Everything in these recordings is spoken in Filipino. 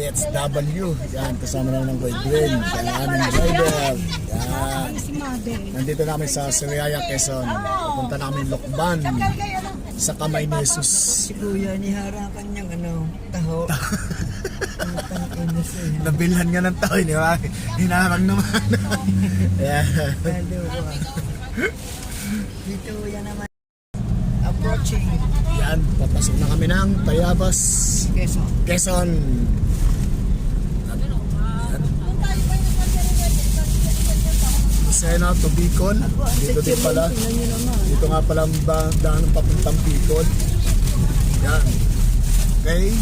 OFW. Yan, kasama namin ng boyfriend. Yan, aming driver. Yan. Nandito namin sa Siriaya, Quezon. Pupunta namin Lokban sa kamay ni Jesus. Si Kuya, nihara kanyang ano, taho. Nabilhan nga ng tao, di ba? Hinarang naman. Yan. Si Kuya naman. Approaching. Yan, papasok na kami ng Tayabas, Quezon. Quezon. Sena to Bicol. Dito din pala. Dito nga pala ang daan ng papuntang Bicol. Yan. Okay.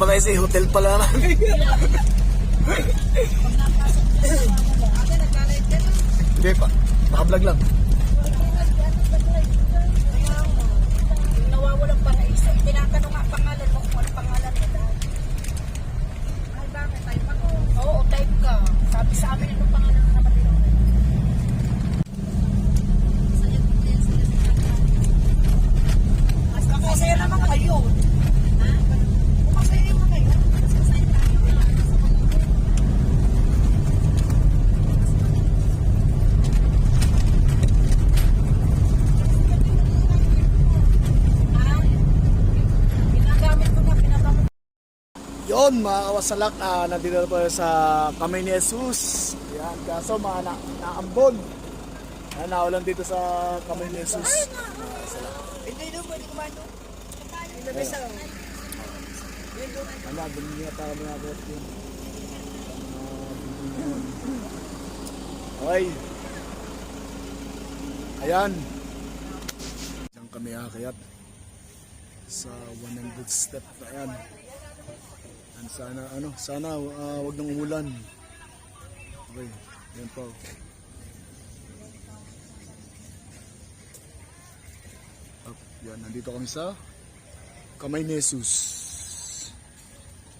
Pa kasi hotel pala na. Hindi pa. Naka-vlog lang. Nawawalan pa na isa. Tinatanong nga pangalan mo kung ano pangalan mo dahil. Ay, bakit? Type ako. Oo, type ka. Sabi sa amin, Yon mga kawasalak, ah, nandito na po sa kamay ni Jesus. Yan, kaso mga na, naambon. Yan, naulan dito sa kamay ni Jesus. Hindi doon, pwede kumain doon. Hindi ba sa... Ano, ganun nga para mga bot yun. Okay. Ayan. Diyan kami akayat sa 100 step na yan. Yan, sana ano, sana ah, wag nang umulan. Okay, yan po. Up, yan, nandito kami sa Kamay ni.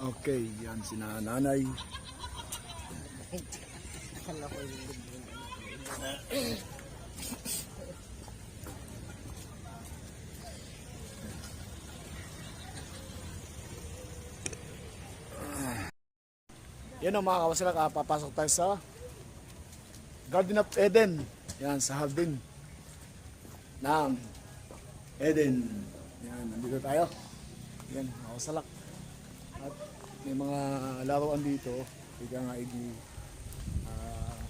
Okay, yan si nanay. Yan ang mga kawasilak, ah, papasok tayo sa Garden of Eden. Yan, sa Hardin. Ng Eden. Yan, nandito tayo. Yan, mga kawasilak. At may mga laruan dito. Kaya nga, hindi, ah,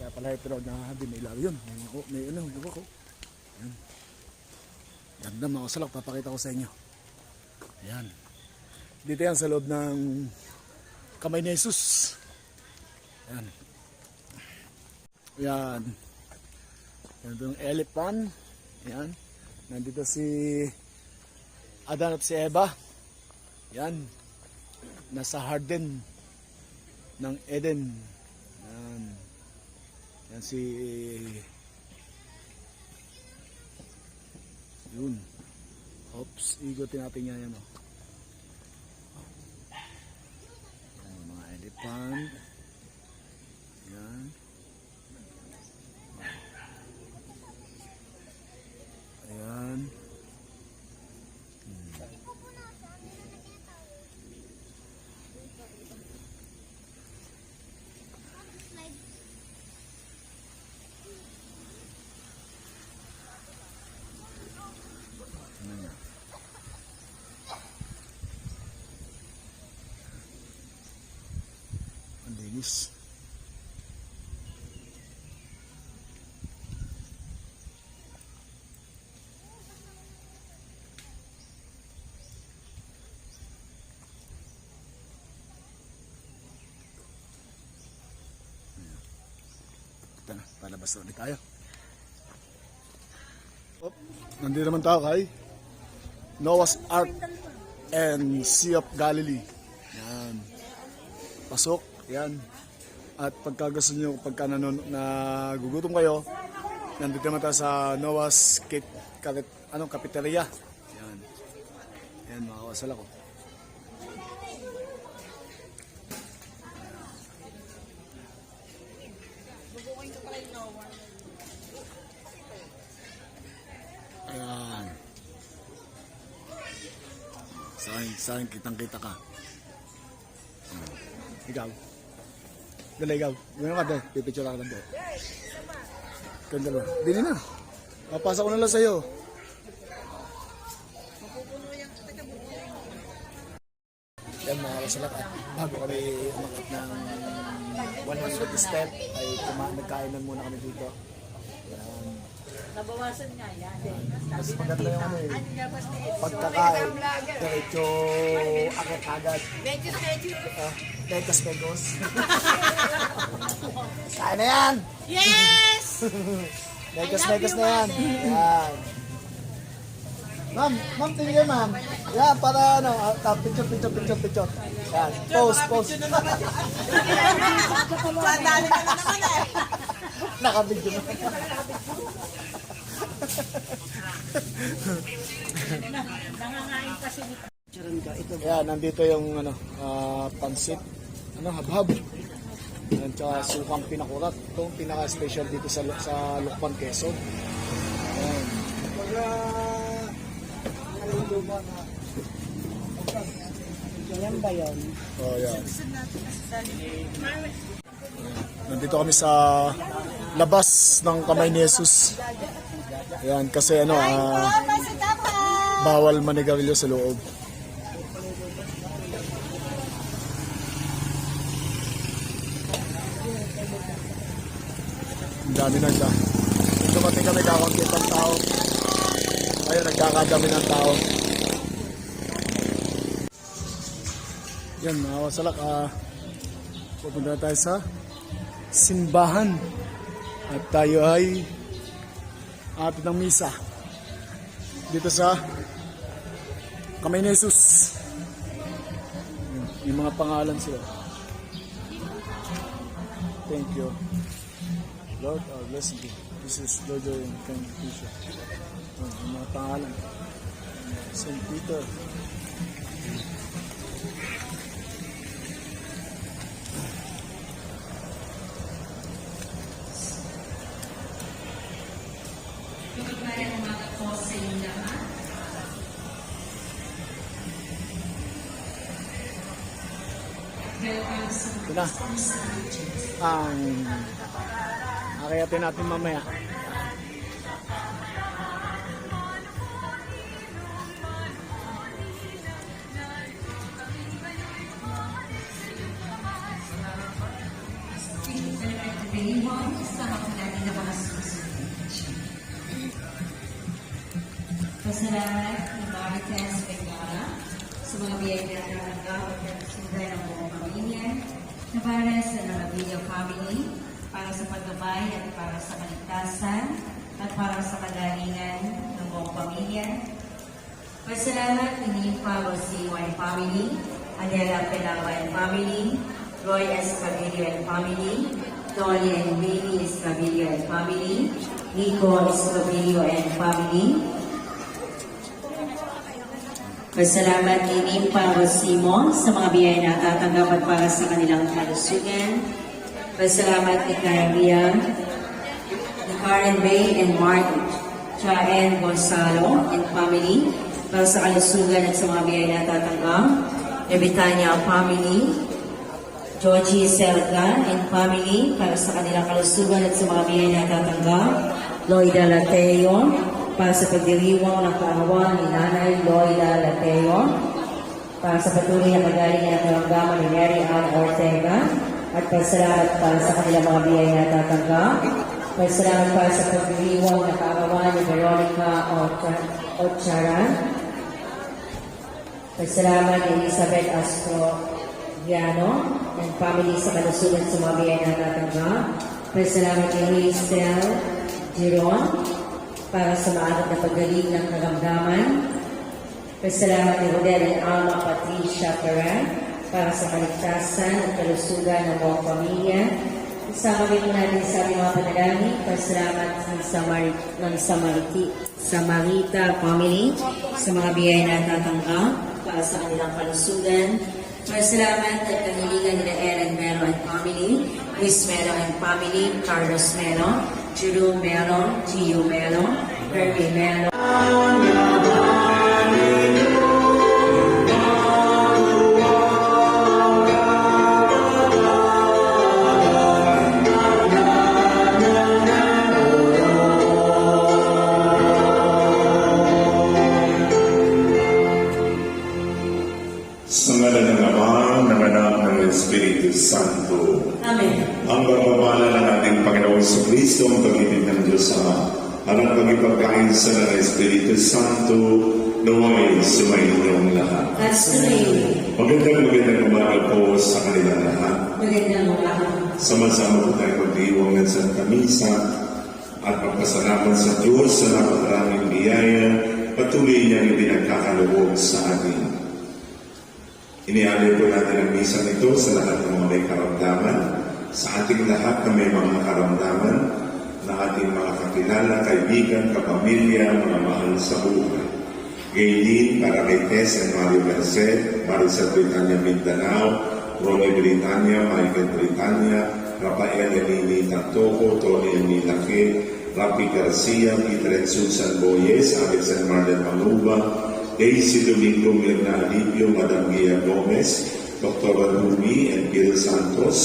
kaya pala ito na Hardin, may laro yun. May, oh, may ano, may ko. Yan. Ganda mga kawasilak, papakita ko sa inyo. Yan. Dito yan sa loob ng kamay ni Jesus. Yan. Yan. Yan yung elephant. Yan. Nandito si Adan at si Eva. Yan. Nasa Harden ng Eden. Yan. Yan si yun. Oops, igutin natin yan yan oh. Ayan, elephant. Yan. Ayan. Hmm. Ang linis. Ito na, palabas ulit tayo. Oh, nandito naman tayo kay Noah's Ark and Sea of Galilee. Yan. Pasok. Yan. At pagka gusto nyo, pagka nanon, nagugutom kayo, nandito naman tayo sa Noah's Kit, Kit, anong, Cafeteria. Yan. Yan mga kawasal ako. Ayan. Sa akin, sa akin kitang kita ka. Hmm. Ikaw. Dala ikaw. Gano'n ka doon. Pipicture ka lang doon. Kanda lang. Dili na. Papasa ko na lang sa'yo. Yan. Mga kasalak bago kami umakit ng 100 step ay kuma nagkainan muna kami dito. Nabawasan nga yan. Mas maganda yung ano eh. Ano Pagkakain, diretso akit agad. Medyo medyo. Ah, Pecos Pecos. Kain na yan! Yes! Pecos Pecos na yan. Yan. Ma'am, ma'am, tingin kayo ma'am. Yan, para ano, ah, picture, picture, picture, picture. Yan, pose, pose. Sandali ka na naman eh. Nakabidyo na. Nangangain kasi ni Yan, nandito yung ano, ah, pansit. Ano, habhab. Yan, tsaka sukang pinakurat. Ito ang pinaka-special dito sa sa Lukban, Quezon. Yan. Yan ba yun? Oh, yan. Nandito kami sa labas ng kamay ni Jesus. Yan, kasi ano, ah, bawal manigarilyo sa loob. Ang dami na siya. Dumating kami kakaunti ng tao. Ayun, nagkakadami ng tao. Yan, mga wasalak, ah, pupunta na tayo sa simbahan. At tayo ay atin ng misa. Dito sa Kamay ni Jesus. Yung mga pangalan sila. Thank you. Lord, our blessed. This is Lord and King Tisha. Yung mga pangalan. St. Peter. Na. Ang akayatin natin mamaya. Pasalamat ni Marites Bengala sa mga biyay na na para sa Narabilyo family, para sa paggabay at para sa kaligtasan at para sa kagalingan ng buong pamilya. Pasalamat ni Pablo C. Y. family, Adela Pelawa and family, Roy Escabilio and family, Dolly and Bailey Escabilio and family, Nico Escabilio and family, Pasalamat ni Nimpa Rosimo sa mga biyaya na tatanggap at para sa kanilang kalusugan. Pasalamat ni Carabia, Karen Bay and Mark Chaen Gonzalo and family para sa kalusugan at sa mga biyaya na tatanggap. Ni Betania family, Georgie Selga and family para sa kanilang kalusugan at sa mga biyaya na tatanggap. Loida Lateo para sa pagdiriwang ng kaawan ni Nanay Loida Lateo para sa patuloy na kagaling ng karamdaman ni Mary Ann Ortega at pasalamat para sa kanilang mga biyay na tatanggap. Pasalamat para sa pagdiriwang ng kaawan ni Veronica Ocha- Ocharan. Pasalamat ni Elizabeth Astro Viano and family sa kalusugan sa mga biyay na tatanggap. Pasalamat ni Hazel Giron para sa maagat na paggaling ng karamdaman. Pasalamat ni Rodel and Alma Patricia Peran para sa kaligtasan at kalusugan ng buong pamilya. Isama rin natin sa ating mga panalangin. Pasalamat ng, Samari, ng Samariti, Samarita family sa mga biyaya na tatanggap para sa kanilang kalusugan. Masalamat at kahilingan nila Aaron Mero and family, Luis Mero and family, Carlos Mero, Jerome Mero, Gio Mero, Hermie Mero, Kristo, ang pag-ibig ng Diyos Ama, at ang pagipagkainsa ng Espiritu Santo, naway sumainyong lahat. The way. Magandang magandang umaga po sa kanilang lahat. Magandang umaga. Sama-sama po tayo mag-iwang ng Santa Misa at magpasalamat sa Diyos sa napakaraming biyaya patuloy niyang pinagkakaloob sa atin. Inialay po natin ang misa nito sa lahat ng mga may karamdaman, sa ating lahat na may mga karamdaman, na ating mga kakilala, kaibigan, kapamilya, mga mahal sa buhay. Gaylin, para kay Tess and Mario Merced, Marisa Britania Mindanao, Ronnie Britania, Michael Britania, Rafael Emini Tantoco, Tony Emilake, Rapi Garcia, Peter Susan Boyes, Alex and Marlon Manuba, Daisy Domingo Mirna Alipio, Madam Gia Gomez, Dr. Rumi and Bill Santos,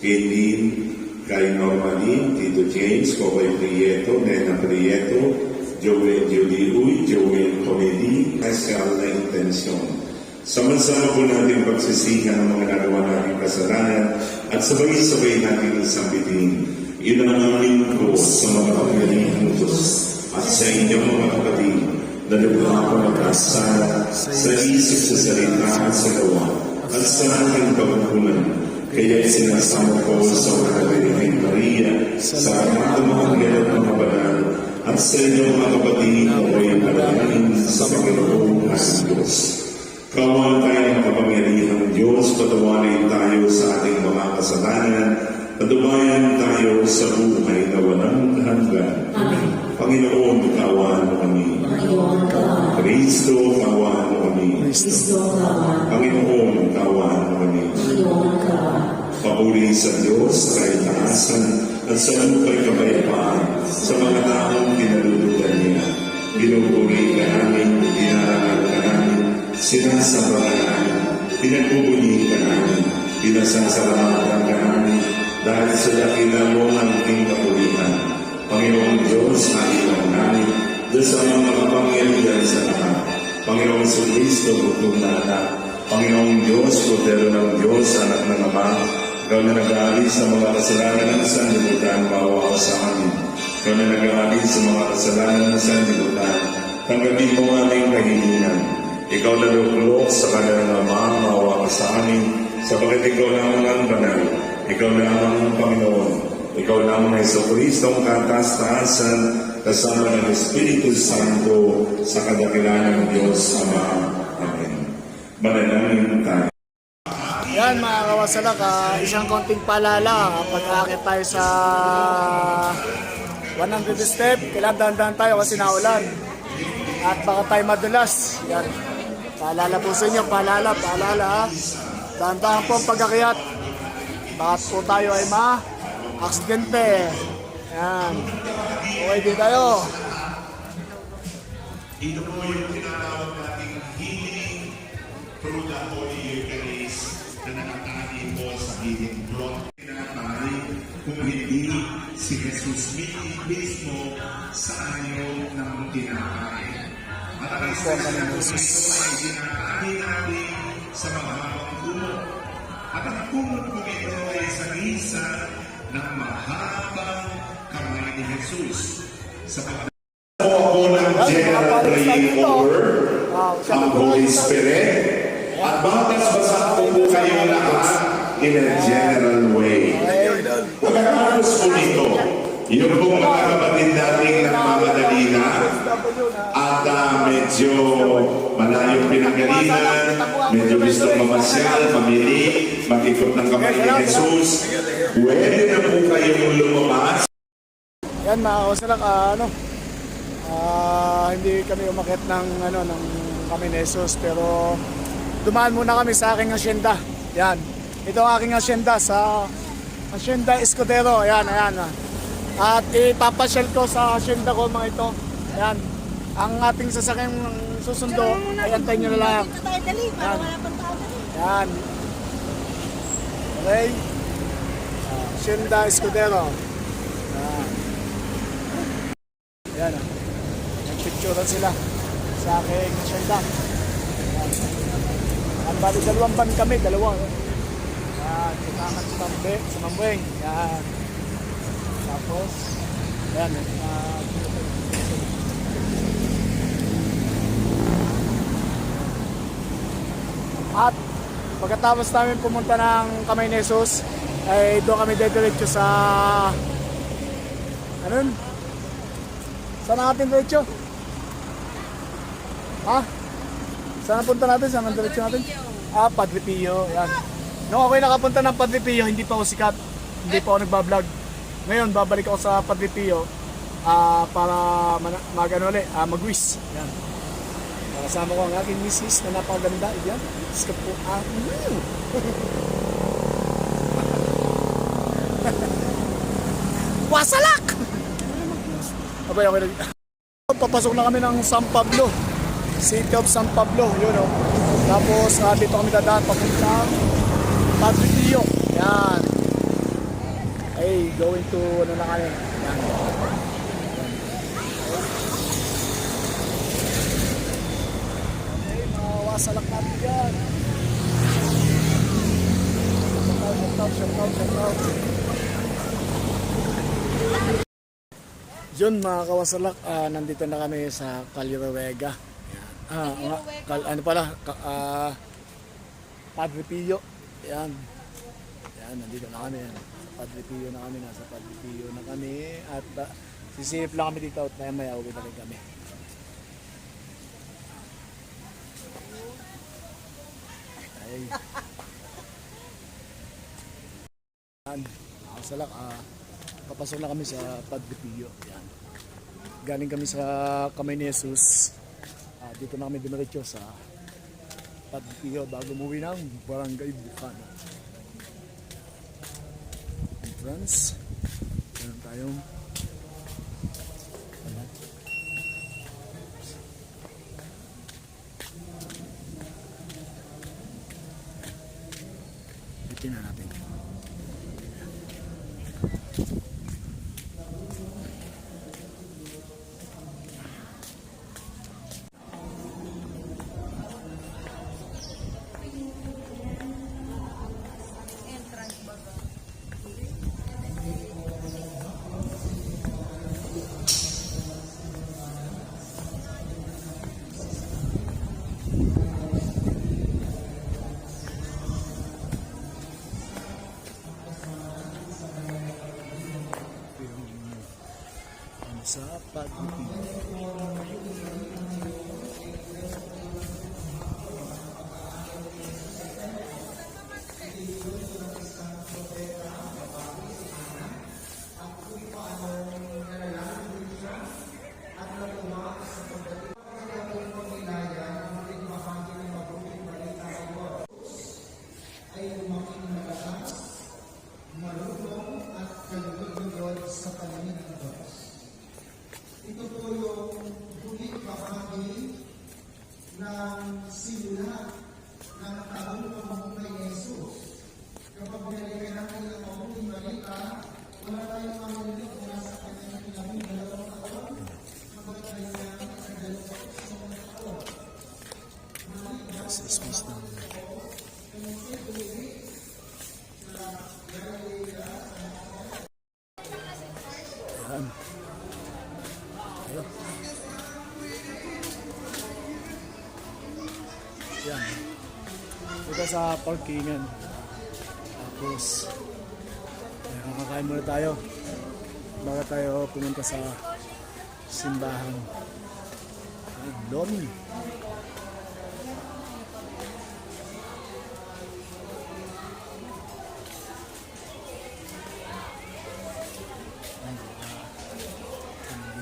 Gaylin, Kay Normalin, Tito James, Kokoy Prieto, Nena Prieto, Joel Julie Uy, Joel Comedy, Pascal na intensyon. Sama-sama po natin pagsisihan ng mga nagawa nating kasalanan at sabay-sabay natin isambitin. Inangaling ko sa mga kapangyarihang Diyos at sa inyong mga kapatid na lubha ko magkasala sa isip, sa salita at sa gawa at sa aking pagkukunan. Kaya sinasama ko sa mga kabirihing Maria, sa mga anghel at mga banal, at sa inyong mga kapatid na ako'y panalangin sa Panginoong ating Diyos. Kawan tayo ng kapangyarihang Diyos, patawarin tayo sa ating mga kasalanan, patubayan tayo sa buhay na walang hanggan. Panginoon, kawan mo kami. Panginoon ka. Kristo, kawan mo kami. Kristo ka. Panginoon, Papuri sa Diyos sa kaitaasan at sa lupa'y kapayapaan sa mga taong pinalulugan niya. Pinupuri ka namin, dinarangal ka namin, sinasamba ka namin, pinagbubuli ka namin, pinasasalamatan ka namin, dahil sa dakila mo ang aking kapulitan. Panginoong Diyos, halilang namin, Diyos ang mga kapangyarihan sa lahat. Panginoong Kristo, bukong na anak. Panginoong Diyos, kordero ng Diyos, anak ng Ama, ikaw na nag-aalis sa mga kasalanan ng sanlibutan, bawa ka sa amin. Ikaw na nag-aalis sa mga kasalanan ng sanlibutan, tanggapin mo ang aming kahilingan. Ikaw na luklok sa kanilang Ama, bawa ka sa amin, sapagat ikaw lamang ang banal. Ikaw lamang ang Panginoon. Ikaw lamang ay sa Kristo ang kataas-taasan kasama ng Espiritu Santo sa kadakilaan ng Diyos Ama. Amen. Manalangin tayo. Yan mga kawasalak, ah, isang konting paalala pag-aakit tayo sa 100 step, kailangan dahan-dahan tayo kasi naulan. At baka tayo madulas. Yan. Paalala po sa inyo, paalala, paalala. ha. Dahan-dahan po ang pag-akyat. Baka po tayo ay ma-aksidente. Yan. Okay din tayo. Ito po yung tinatawag nating healing through the Holy Eucharist Jesus mismo sa ayaw ng tinatay. At ang isa sa ito ay tinatay natin sa mga habang puno. At ang kumot po ito ay sa isa ng mahabang kamay ni Jesus. Sa pag po ako ng general praying over ang Holy Spirit at batas-basa po kayo lahat in a general way. Pagkatapos po nito, yung pong mga kapatid nating nagmamadali na at ah, medyo malayong pinanggalingan, medyo gusto mamasyal, mamili, mag-ikot ng kamay ni Jesus, pwede na po kayong lumabas Yan mga kawasalak, ah, ano, Ah, hindi kami umakit ng ano ng Caminesos pero dumaan muna kami sa aking asyenda. Yan. Ito ang aking asyenda sa Asyenda Escudero. Ayan, ayan. ah. At ipapasyal ko sa asyenda ko mga ito. Ayan. Ang ating sasakyang susundo ay antayin nyo na lang. Dito tayo dali, para wala pang tao dali. Yan. Okay. Ah, Asyenda Escudero. Yan. Ayan. ah. Nagpicturean sila sa aking asyenda. Ang bali dalawang ban kami, dalawa. Yan, kailangan sa Mambe, sa Mambueng. Yan. Tapos, yan, uh, at pagkatapos namin pumunta ng Kamay Nesos, ay doon kami dediretso sa yun? Saan ang ating diretso? Ha? Saan punta natin? Saan ang diretso natin? Ah, Padre Pio. Yan. Nung ako'y nakapunta ng Padre Pio, hindi pa ako sikat. Hindi pa ako nagbablog. Ngayon, babalik ako sa Padre Pio ah, para man- mag ano ulit, ah, mag-wish. Yan. Kasama ko ang aking misis na napakaganda. Yan. Diyos ko po. Ah, mm. Wasalak! Abay, okay nag... Papasok na kami ng San Pablo. City of San Pablo, yun o. Tapos ah, dito kami dadaan papunta Padre Pio. Yan. Hey, going to ano na kami. Yan. Okay, mga wasalak natin yan. Shout out, shout out, shout out, shout out. Yun mga kawasalak, ah, nandito na kami sa Calirawega. Yan. Ah, nga, kal, ano pala, ka, ah, Padre Pio. Yan. Yan, nandito na kami. Yan. Padre Pio na kami, nasa Padre Pio na kami. At uh, sisip lang kami dito at maya maya uwi na rin kami. Ay. Yan. Mga kawasalak, ah, papasok na kami sa Padre Pio. Yan. Galing kami sa Kamay ni Jesus. Ah, dito na kami dumiretso sa Padre Pio bago umuwi ng Barangay Bukano. Entrance. Meron tayong sa parkingan. Tapos, ayan, kakain muna tayo. Bago tayo pumunta sa simbahan. Ay, Lomi.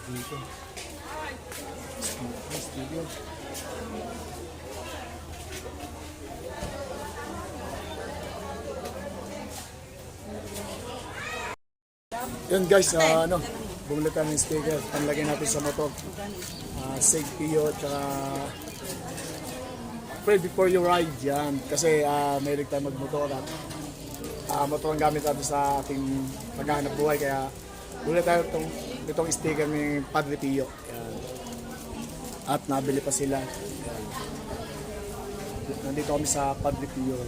Dito? sticker. Yun guys, ah, ano, bumili tayo ng sticker. Panlagay natin sa motor. Uh, safety yun, tsaka pray before you ride yan. Kasi uh, may tayo magmotor at ah, motor ang gamit natin sa ating paghahanap buhay. Kaya bumili tayo itong, itong sticker ni Padre Pio. Yan. At nabili pa sila. Yan. Nandito kami sa Padre Pio.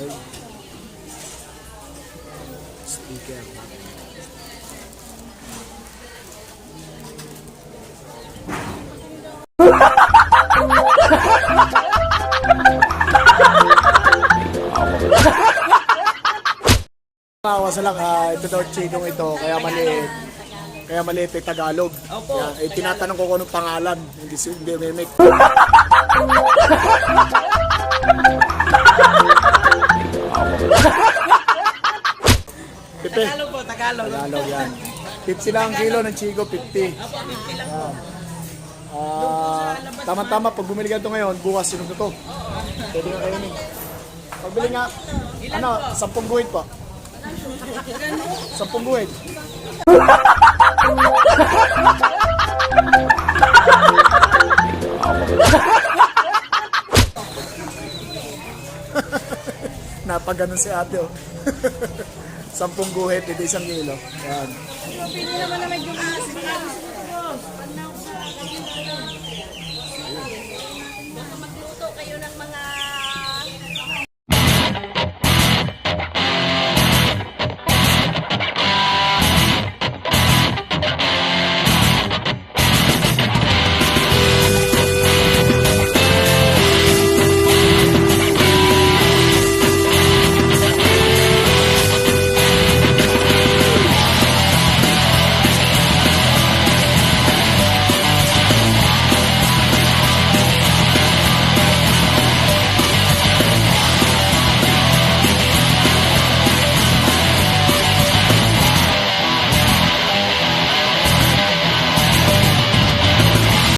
Okay. Sticker. Awa sa lang, ah, ito daw chikong ito, kaya maliit. Kaya maliit ay Tagalog. Yan, eh, tinatanong ko kung anong pangalan. Hindi si hindi mimic. Tagalog. Yan. 50 lang ang kilo ng chigo, 50. Yan. Ah, tama-tama, pag bumili ka ito ngayon, bukas sinong to. Pwede nga kayo ni. Pagbili nga, ano, 10 guhit po. 10 guhit. Napaganon si ate oh. 10 guhit, hindi isang kilo. Yan. Pwede naman na medyo